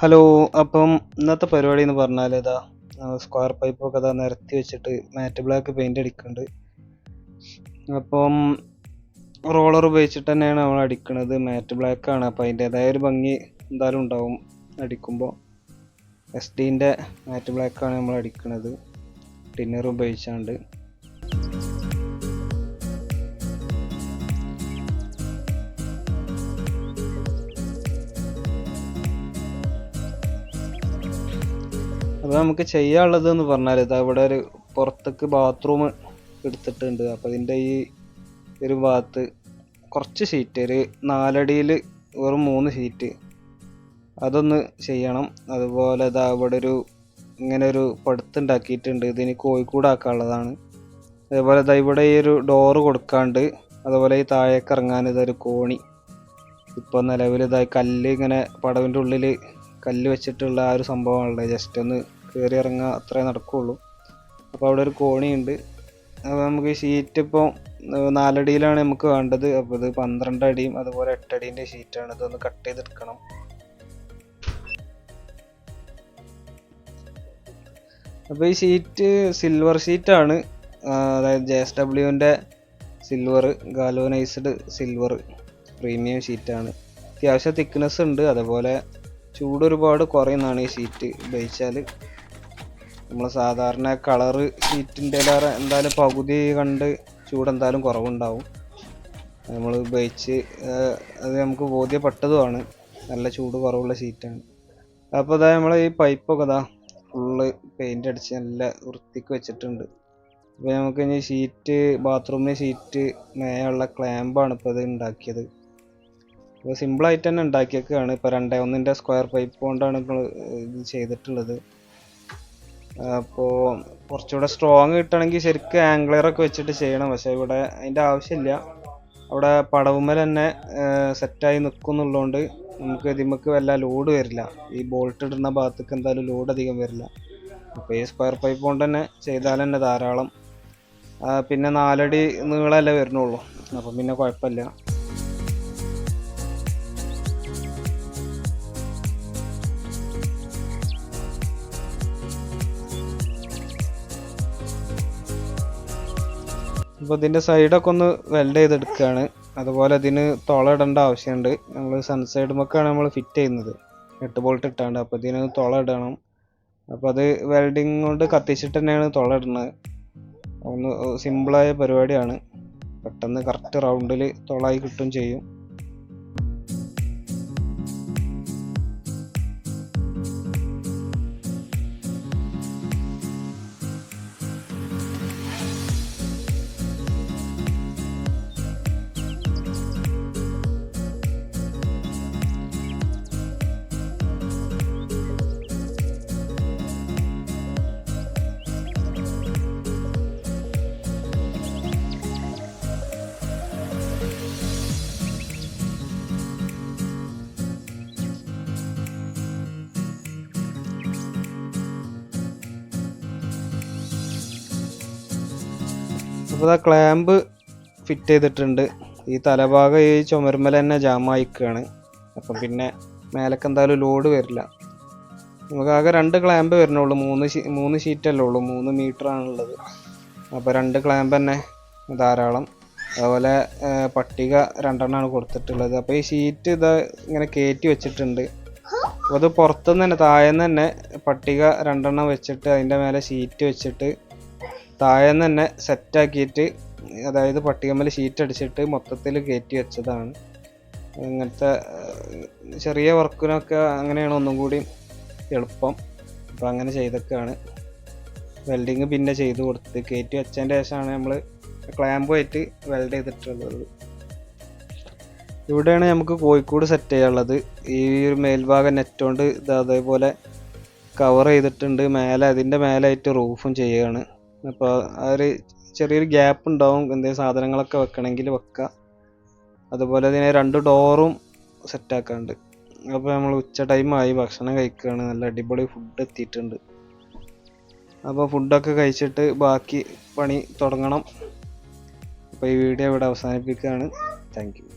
Hello അപ്പം ഇന്നത്തെ പരിപാടി എന്ന് പറഞ്ഞാൽ ഇതാ സ്ക്വയർ പൈപ്പൊക്കെ ഇതാ നിരത്തി വെച്ചിട്ട് മാറ്റ് ബ്ലാക്ക് പെയിന്റ് അടിക്കുന്നുണ്ട് അപ്പം റോളർ ഉപയോഗിച്ചിട്ട് തന്നെയാണ് നമ്മൾ അടിക്കുന്നത് മാറ്റ് ബ്ലാക്ക് ആണ്. അപ്പോൾ അതിന്റേതായ ഒരു ഭംഗി എന്തായാലും ഉണ്ടാവും അടിക്കുമ്പോൾ. എസ് ഡീന്റെ മാറ്റ് ബ്ലാക്ക് ആണ് നമ്മൾ അടിക്കുന്നത് ടിന്നർ ഉപയോഗിച്ചാണ്ട്. അപ്പോൾ നമുക്ക് ചെയ്യാനുള്ളത് എന്ന് പറഞ്ഞാൽ ഇതാ ഇവിടെ ഒരു പുറത്തേക്ക് ബാത്റൂം എടുത്തിട്ടുണ്ട്. അപ്പോൾ ഇതിന്റെ ഈ ഒരു ഭാഗത്ത് കുറച്ച് ഷീറ്റ് ഒരു നാലടിയിൽ വെറും മൂന്ന് ഷീറ്റ് അതൊന്ന് ചെയ്യണം. അതുപോലെ ഇതാ ഇവിടെ ഒരു ഇങ്ങനെ ഒരു പടുത്തുണ്ടാക്കിയിട്ടുണ്ട് ഇതിന് കോഴിക്കൂട് ആക്കാനുള്ളതാണ്. അതേപോലെ ഇതാ ഇവിടെ ഈ ഒരു ഡോറ് കൊടുക്കാണ്ട് അതുപോലെ ഈ താഴേക്ക് ഇറങ്ങാൻ ഇതൊരു കോണി. ഇപ്പോൾ നിലവിൽ ഇതായി കല്ല് ഇങ്ങനെ പടവിന്റെ ഉള്ളിൽ കല്ല് വെച്ചിട്ടുള്ള ആ ഒരു സംഭവമാണുള്ളത് ജസ്റ്റ് ഒന്ന് കയറി ഇറങ്ങുക അത്രേ നടക്കുകയുള്ളൂ അപ്പോൾ അവിടെ ഒരു കോണിയുണ്ട്. അപ്പോൾ നമുക്ക് ഷീറ്റ് ഇപ്പോൾ നാലടിയിലാണ് നമുക്ക് വേണ്ടത്. അപ്പോൾ ഇത് പന്ത്രണ്ട് അടിയും അതുപോലെ എട്ടടീന്റെ ഷീറ്റാണ് ഇതൊന്ന് കട്ട് ചെയ്തെടുക്കണം. അപ്പോൾ ഈ ഷീറ്റ് സിൽവർ ഷീറ്റാണ് അതായത് ജെ എസ് ഡബ്ല്യുവിന്റെ സിൽവർ ഗാലോനൈസ്ഡ് സിൽവർ പ്രീമിയം ഷീറ്റാണ് അത്യാവശ്യം തിക്നെസ് ഉണ്ട്. അതുപോലെ ചൂട് ഒരുപാട് കുറയുന്നതാണ് ഈ ഷീറ്റ് ഉപയോഗിച്ചാൽ നമ്മൾ സാധാരണ കളറ് ഷീറ്റിന്റെ എന്തായാലും പകുതി കണ്ട് ചൂട് എന്തായാലും കുറവുണ്ടാവും. നമ്മൾ ഉപയോഗിച്ച് അത് നമുക്ക് ബോധ്യപ്പെട്ടതുമാണ്. നല്ല ചൂട് കുറവുള്ള ഷീറ്റാണ് അപ്പോൾ അതാ നമ്മൾ ഈ പൈപ്പൊക്കെ ഇതാ ഫുള്ള് പെയിന്റ് അടിച്ച് നല്ല വൃത്തിക്ക് വെച്ചിട്ടുണ്ട്. അപ്പോൾ നമുക്ക് ഇനി ഷീറ്റ് ബാത്റൂമിന് ഷീറ്റ് മേയുള്ള ക്ലാമ്പാണ് ഇപ്പോൾ ഇത് ഉണ്ടാക്കിയത്. അപ്പോൾ സിമ്പിളായിട്ട് തന്നെ ഉണ്ടാക്കിയേക്കാണ്. ഇപ്പോൾ രണ്ടേ ഒന്നിന്റെ സ്ക്വയർ പൈപ്പ് കൊണ്ടാണ് ഇപ്പോൾ ഇത് ചെയ്തിട്ടുള്ളത്. അപ്പോൾ കുറച്ചുകൂടെ സ്ട്രോങ് കിട്ടണമെങ്കിൽ ശരിക്കും ആംഗ്ലറൊക്കെ വെച്ചിട്ട് ചെയ്യണം. പക്ഷേ ഇവിടെ അതിന്റെ ആവശ്യമില്ല. അവിടെ പടവുമ്മൽ തന്നെ സെറ്റായി നിൽക്കുന്നുള്ളതുകൊണ്ട് നമുക്ക് ഇതിമക്ക് വല്ല ലോഡ് വരില്ല. ഈ ബോൾട്ട് ഇടുന്ന ഭാഗത്തേക്ക് എന്തായാലും ലോഡ് അധികം വരില്ല. അപ്പോൾ ഈ സ്ക്വയർ പൈപ്പ് കൊണ്ട് തന്നെ ചെയ്താൽ തന്നെ ധാരാളം. പിന്നെ നാലടി നീളമല്ലേ വരുന്നുള്ളൂ. അപ്പം പിന്നെ കുഴപ്പമില്ല. അപ്പോൾ ഇതിന്റെ സൈഡൊക്കെ ഒന്ന് വെൽഡ് ചെയ്തെടുക്കുകയാണ് അതുപോലെ ഇതിന് തുള ഇടേണ്ട ആവശ്യമുണ്ട്. നമ്മൾ സൺസൈഡ് മൊക്കെയാണ് നമ്മൾ ഫിറ്റ് ചെയ്യുന്നത്. എട്ട് ബോൾട്ട് ഇട്ടാണ്ട്. അപ്പോൾ ഇതിന് തുള ഇടണം. അപ്പോൾ അത് വെൽഡിങ് കൊണ്ട് കത്തിച്ചിട്ട് തന്നെയാണ് തുള ഇടുന്നത്. ഒന്ന് സിമ്പിളായ പരിപാടിയാണ്. പെട്ടെന്ന് കറക്റ്റ് റൗണ്ടിൽ തുളായി കിട്ടും ചെയ്യും. അപ്പോൾ ആ ക്ലാമ്പ് ഫിറ്റ് ചെയ്തിട്ടുണ്ട് ഈ തലഭാഗം ഈ ചുമരുമല തന്നെ ജാമായിക്കുകയാണ് അപ്പം പിന്നെ മേലക്ക് എന്തായാലും ലോഡ് വരില്ല. നമുക്ക് ആകെ രണ്ട് ക്ലാമ്പ് വരുന്നുള്ളൂ മൂന്ന് ഷീ മൂന്ന് ഷീറ്റല്ലേ ഉള്ളൂ. മൂന്ന് മീറ്റർ ആണുള്ളത് അപ്പോൾ രണ്ട് ക്ലാമ്പ് തന്നെ ധാരാളം. അതുപോലെ പട്ടിക രണ്ടെണ്ണമാണ് കൊടുത്തിട്ടുള്ളത്. അപ്പോൾ ഈ ഷീറ്റ് ഇത് ഇങ്ങനെ കയറ്റി വെച്ചിട്ടുണ്ട്. അപ്പോൾ അത് പുറത്തുനിന്ന് തന്നെ താഴെ തന്നെ പട്ടിക രണ്ടെണ്ണം വെച്ചിട്ട് അതിന്റെ മേലെ ഷീറ്റ് വെച്ചിട്ട് താഴെ തന്നെ സെറ്റാക്കിയിട്ട് അതായത് പട്ടികമ്മൽ ഷീറ്റ് അടിച്ചിട്ട് മൊത്തത്തിൽ കയറ്റി വെച്ചതാണ് ഇങ്ങനത്തെ ചെറിയ വർക്കിനൊക്കെ അങ്ങനെയാണ് ഒന്നും കൂടി എളുപ്പം. അപ്പോൾ അങ്ങനെ ചെയ്തൊക്കെയാണ്. വെൽഡിങ് പിന്നെ ചെയ്ത് കൊടുത്ത്. കയറ്റി വെച്ചതിന്റെ ശേഷമാണ് നമ്മൾ ക്ലാമ്പുമായിട്ട് വെൽഡ് ചെയ്തിട്ടുള്ളത്. ഇവിടെയാണ് നമുക്ക് കോഴിക്കോട് സെറ്റ് ചെയ്യാനുള്ളത്. ഈ ഒരു മേൽഭാഗം നെറ്റ് കൊണ്ട് ഇത് അതേപോലെ കവർ ചെയ്തിട്ടുണ്ട്. മേലെ അതിന്റെ മേലായിട്ട് റൂഫും ചെയ്യുകയാണ്. അപ്പോൾ ഒരു ചെറിയൊരു ഗ്യാപ്പ് ഉണ്ടാവും. എന്തെങ്കിലും സാധനങ്ങളൊക്കെ വെക്കണമെങ്കിൽ വെക്കുക അതുപോലെ അതിനെ രണ്ട് ഡോറും സെറ്റാക്കാണ്ട് അപ്പോൾ നമ്മൾ ഉച്ച ടൈമായി ഭക്ഷണം കഴിക്കുകയാണ് നല്ല അടിപൊളി ഫുഡ് എത്തിയിട്ടുണ്ട്. അപ്പോൾ ഫുഡൊക്കെ കഴിച്ചിട്ട് ബാക്കി പണി തുടങ്ങണം. അപ്പോൾ ഈ വീഡിയോ ഇവിടെ അവസാനിപ്പിക്കുകയാണ്. താങ്ക്